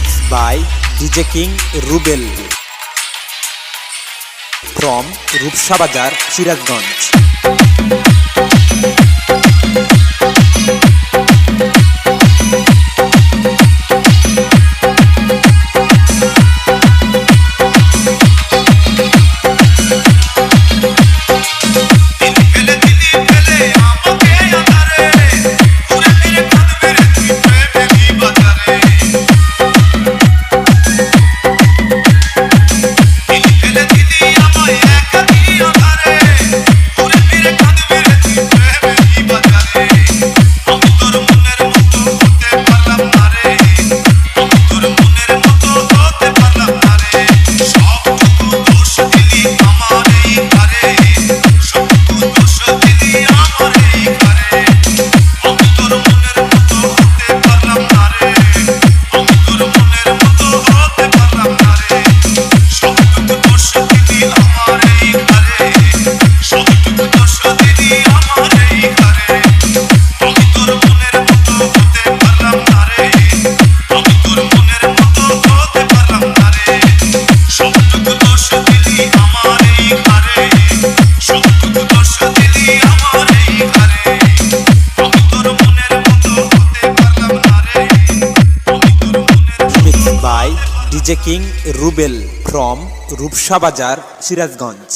mix by DJ king Rubel from Rupsabazar Sirajganj by DJ king Rubel from Rupsa Bazar Sirajganj